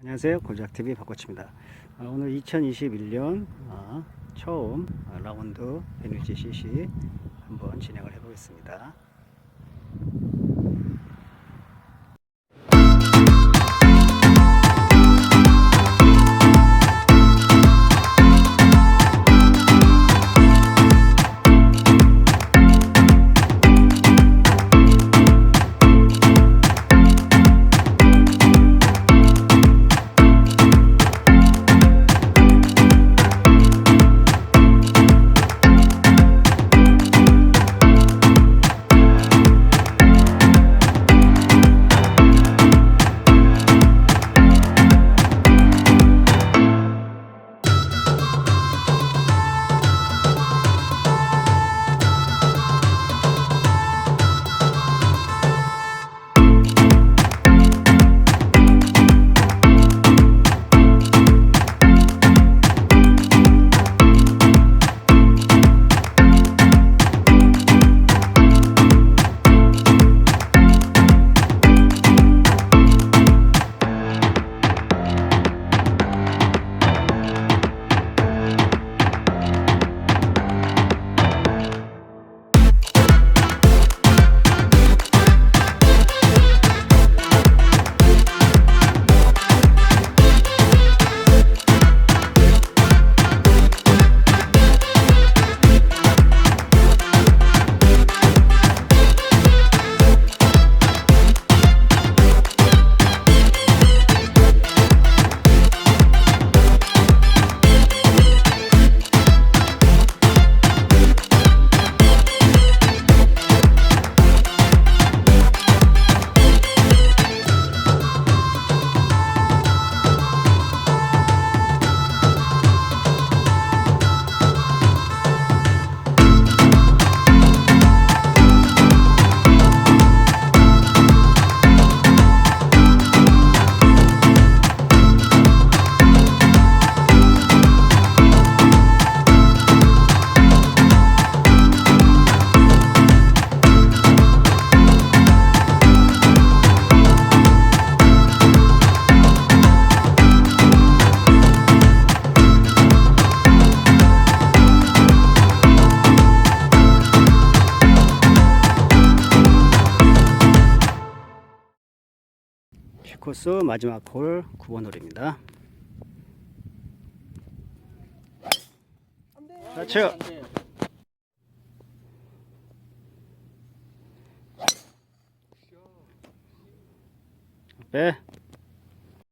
안녕하세요. 골작TV 박코치입니다. 아, 오늘 2021년 아, 처음 아, 라운드 NUGCC 한번 진행을 해 보겠습니다. 코스 마지막 홀 9번 홀입니다. 좌측 빼